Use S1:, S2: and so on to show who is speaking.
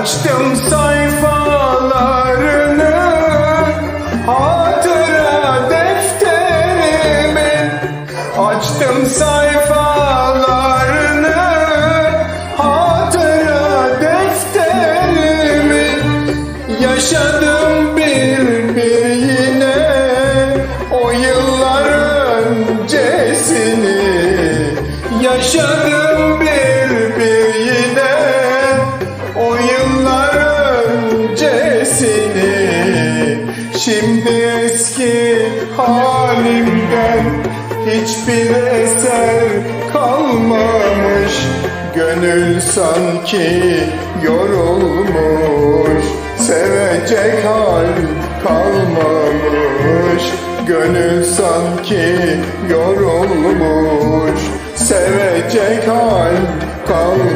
S1: Açtım sayfalarını Hatıra defterimin Açtım sayfalarını Hatıra defterimin Yaşadım bir bir yine O yıllar öncesini. Yaşadım bir Şimdi eski halimden Hiçbir eser kalmamış. Gönül sanki yorulmuş Sevecek hal kalmamış. Gönül sanki yorulmuş Sevecek hal kalmamış